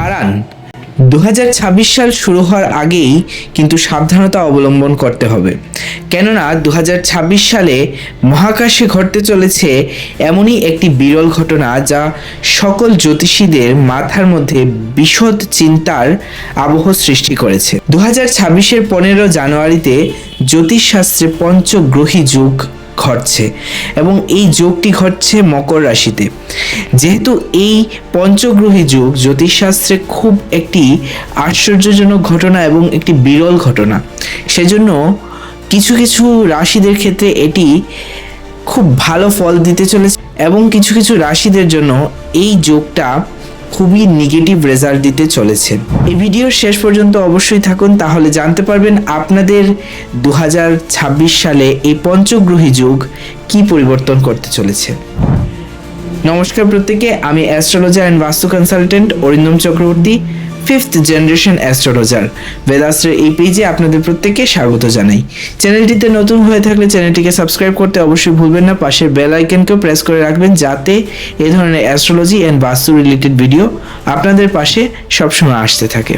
দাঁড়ান দু সাল শুরু হওয়ার আগেই কিন্তু সাবধানতা অবলম্বন করতে হবে। কেননা দুহাজার ছাব্বিশ সালে মহাকাশে ঘটতে চলেছে এমনই একটি বিরল ঘটনা যা সকল জ্যোতিষীদের মাথার মধ্যে বিশদ চিন্তার আবহ সৃষ্টি করেছে। দু হাজার ছাব্বিশের পনেরো জানুয়ারিতে জ্যোতিষশাস্ত্রে পঞ্চগ্রহী যুগ ঘটছে এবং এই যোগটি ঘটছে মকর রাশিতে। যেহেতু এই পঞ্চগ্রহী যুগ জ্যোতিষশাস্ত্রে খুব একটি আশ্চর্যজনক ঘটনা এবং একটি বিরল ঘটনা। সেজন্য কিছু কিছু রাশিদের ক্ষেত্রে এটি খুব ভালো ফল দিতে চলেছে এবং কিছু কিছু রাশিদের জন্য এই যোগটা খুবই নেগেটিভ রেজাল্ট দিতে চলেছে। এই ভিডিও শেষ পর্যন্ত অবশ্যই থাকুন, তাহলে জানতে পারবেন আপনাদের দু হাজার ছাব্বিশ সালে এই পঞ্চগ্রহী যুগ কি পরিবর্তন করতে চলেছে। নমস্কার প্রত্যেকে আমি astrologer and vastu consultant Arindam Chakraborty fifth generation astrologer বেদাস্ত্রের এই পেজে আপনাদের প্রত্যেককে স্বাগত জানাই। চ্যানেলটিতে নতুন হয়ে থাকলে চ্যানেলটিকে সাবস্ক্রাইব করতে অবশ্যই ভুলবেন না। পাশের বেল আইকনকেও প্রেস করে রাখবেন যাতে এ ধরনের astrology and vastu related video আপনাদের পাশে সবসময় আসতে থাকে।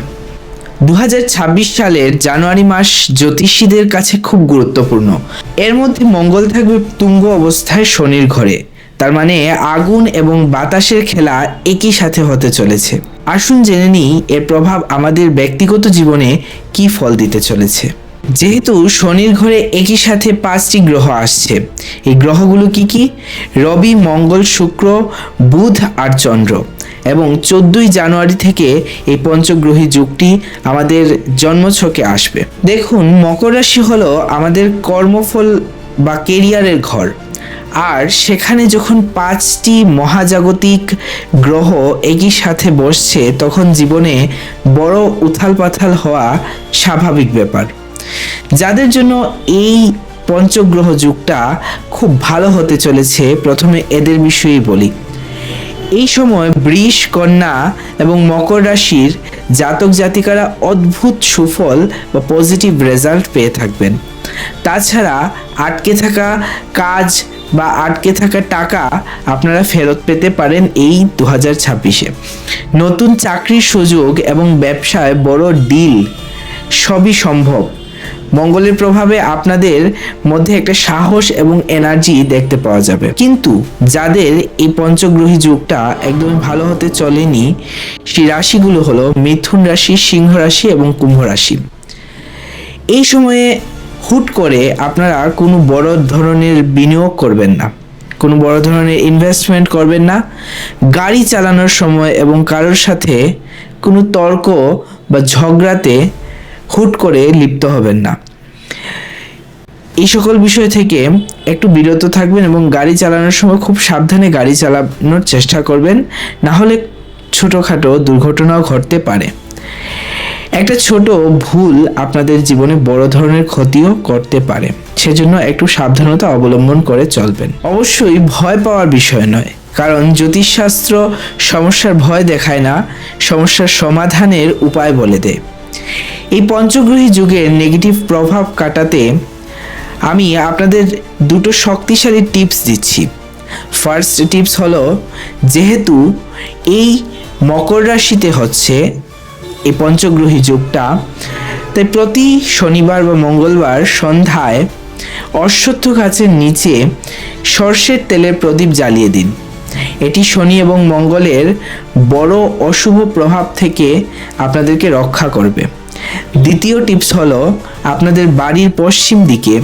দু হাজার ছাব্বিশ সালের জানুয়ারি মাস জ্যোতিষীদের কাছে খুব গুরুত্বপূর্ণ। এর মধ্যে মঙ্গল থাকবে তুঙ্গ অবস্থায় শনির ঘরে। তার মানে আগুন এবং বাতাসের খেলা একই সাথে হতে চলেছে। আসুন জেনে নিই এর প্রভাব আমাদের ব্যক্তিগত জীবনে কি ফল দিতে চলেছে। যেহেতু শনির ঘরে একই সাথে পাঁচটি গ্রহ আসছে, এই গ্রহগুলো কি কি? রবি, মঙ্গল, শুক্র, বুধ আর চন্দ্র। এবং চোদ্দই জানুয়ারি থেকে এই পঞ্চগ্রহী যুগটি আমাদের জন্মছকে আসবে। দেখুন, মকর রাশি হলো আমাদের কর্মফল বা কেরিয়ারের ঘর। আর সেখানে যখন পাঁচটি মহাজাগতিক গ্রহ একই সাথে বসছে, তখন জীবনে বড় উথাল পাথাল হওয়া স্বাভাবিক ব্যাপার। যাদের জন্য এই পঞ্চগ্রহ যুগটা খুব ভালো হতে চলেছে, প্রথমে এদের বিষয়েই বলি। এই সময় বৃষ, কন্যা এবং মকর রাশির জাতক জাতিকারা অদ্ভুত সুফল বা পজিটিভ রেজাল্ট পেয়ে থাকবেন। তাছাড়া আটকে থাকা কাজ বা আটকে থাকা টাকা আপনারা ফেরত পেতে পারেন এই দু হাজার ছাব্বিশে। নতুন চাকরির সুযোগ এবং ব্যবসায় বড় ডিল সবই সম্ভব। মঙ্গলের প্রভাবে আপনাদের মধ্যে একটা সাহস এবং এনার্জি দেখতে পাওয়া যাবে। কিন্তু যাদের এই পঞ্চগ্রহী যুগটা একদমই ভালো হতে চলেনি, সেই রাশিগুলো হলো মিথুন রাশি, সিংহ রাশি এবং কুম্ভ রাশি। এই সময়ে হুট করে আপনারা কোনো বড় ধরনের বিনিয়োগ করবেন না। কোনো বড় ধরনের ইনভেস্টমেন্ট করবেন না। গাড়ি চালানোর সময় এবং কারোর সাথে কোনো তর্ক বা ঝগড়াতে হুট করে লিপ্ত হবেন না। এই সকল বিষয় থেকে একটু বিরত থাকবেন এবং গাড়ি চালানোর সময় খুব সাবধানে গাড়ি চালানোর চেষ্টা করবেন, না হলে ছোটোখাটো দুর্ঘটনাও ঘটতে পারে। একটা ছোট ভুল আপনাদের জীবনে বড় ধরনের ক্ষতিও করতে পারে। সেজন্য একটু সাবধানতা অবলম্বন করে চলবেন। অবশ্যই ভয় পাওয়ার বিষয় নয়, কারণ জ্যোতিষশাস্ত্র সমস্যার ভয় দেখায় না, সমস্যার সমাধানের উপায় বলে দেয়। এই পঞ্চগ্রহী যুগের নেগেটিভ প্রভাব কাটাতে আমি আপনাদের দুটো শক্তিশালী টিপস দিচ্ছি। ফার্স্ট টিপস হলো, যেহেতু এই মকর রাশিতে হচ্ছে এই পঞ্চগ্রহী যুগটা, তাই প্রতি শনিবার বা মঙ্গলবার সন্ধ্যায় অশ্বত্থ গাছের নিচে সর্ষের তেলের প্রদীপ জ্বালিয়ে দিন। এটি শনি এবং মঙ্গলের বড় অশুভ প্রভাব থেকে আপনাদেরকে রক্ষা করবে। দ্বিতীয় টিপস হলো আপনাদের বাড়ির পশ্চিম দিকে।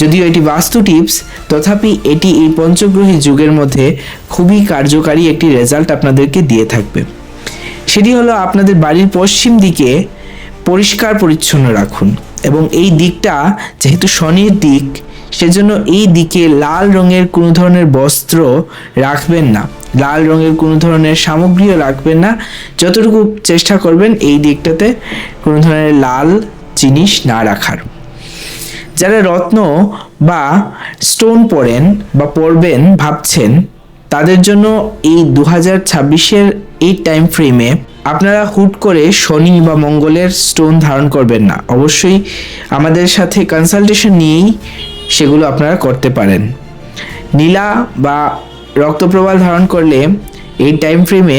যদিও এটি বাস্তু টিপস, তথাপি এটি এই পঞ্চগ্রহী যুগের মধ্যে খুবই কার্যকারী একটি রেজাল্ট আপনাদেরকে দিয়ে থাকবে। সেটি হলো আপনাদের বাড়ির পশ্চিম দিকে পরিষ্কার পরিচ্ছন্ন রাখুন এবং এই দিকটা যেহেতু শনির দিক, সেজন্য এই দিকে লাল রঙের কোনো ধরনের বস্ত্র রাখবেন না। লাল রঙের কোনো ধরনের সামগ্রীও রাখবেন না। যতটুকু চেষ্টা করবেন এই দিকটাতে কোনো ধরনের লাল জিনিস না রাখার। যারা রত্ন বা স্টোন পরেন বা পরবেন ভাবছেন, তাদের জন্য এই দু হাজার ছাব্বিশের এই টাইম ফ্রেমে আপনারা হুট করে শনি বা মঙ্গলের স্টোন ধারণ করবেন না। অবশ্যই আমাদের সাথে কনসালটেশন নিয়েই সেগুলো আপনারা করতে পারেন। নীলা বা রক্তপ্রবাল ধারণ করলে এই টাইম ফ্রেমে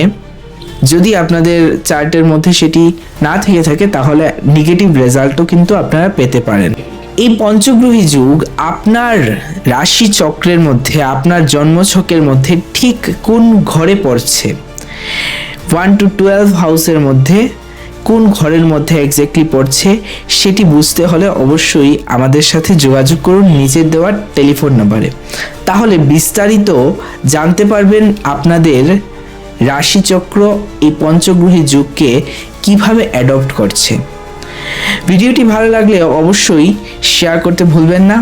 যদি আপনাদের চার্টের মধ্যে সেটি না থেকে থাকে, তাহলে নেগেটিভ রেজাল্টও কিন্তু আপনারা পেতে পারেন। এই পঞ্চগ্রহী যুগ আপনার রাশি চক্রের মধ্যে, আপনার জন্মছকের মধ্যে ঠিক কোন ঘরে পড়ছে? ওয়ান টু টুয়েলভ হাউসের মধ্যে কোন ঘরের মধ্যে এক্স্যাক্টলি পড়ছে সেটি বুঝতে হলে অবশ্যই আমাদের সাথে যোগাযোগ করুন নিচের দেওয়ার টেলিফোন নাম্বারে তাহলে বিস্তারিত জানতে পারবেন আপনাদের রাশিচক্র এই পঞ্চগ্রহী যুগকে কীভাবে অ্যাডপ্ট করছে। ভিডিওটি ভালো লাগলে অবশ্যই শেয়ার করতে ভুলবেন না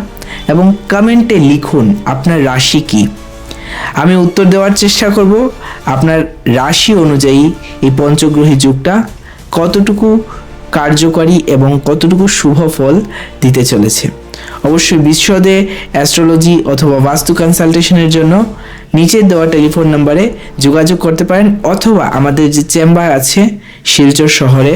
এবং কমেন্টে লিখুন আপনার রাশি কী। আমি উত্তর দেওয়ার চেষ্টা করব, আপনার রাশি অনুযায়ী এই পঞ্চগ্রহী যুগটা কতটুকু কার্যকরী এবং কতটুকু শুভ ফল দিতে চলেছে। অবশ্যই বিশদে অ্যাস্ট্রোলজি অথবা বাস্তু কনসালটেশনের জন্য নিচের দেওয়া টেলিফোন নাম্বারে যোগাযোগ করতে পারেন অথবা আমাদের যে চেম্বার আছে শিলচর শহরে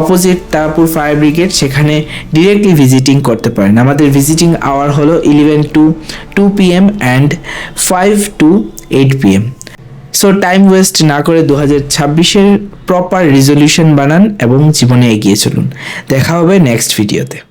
অপোজিট তারাপুর ফায়ার ব্রিগেড সেখানে ডিরেক্টলি ভিজিটিং করতে পারেন। আমাদের ভিজিটিং আওয়ার হলো eleven to two PM and five to eight PM so time waste না করে দু হাজার ছাব্বিশের প্রপার রেজলিউশন বানান এবং জীবনে এগিয়ে চলুন। দেখা হবে নেক্সট ভিডিওতে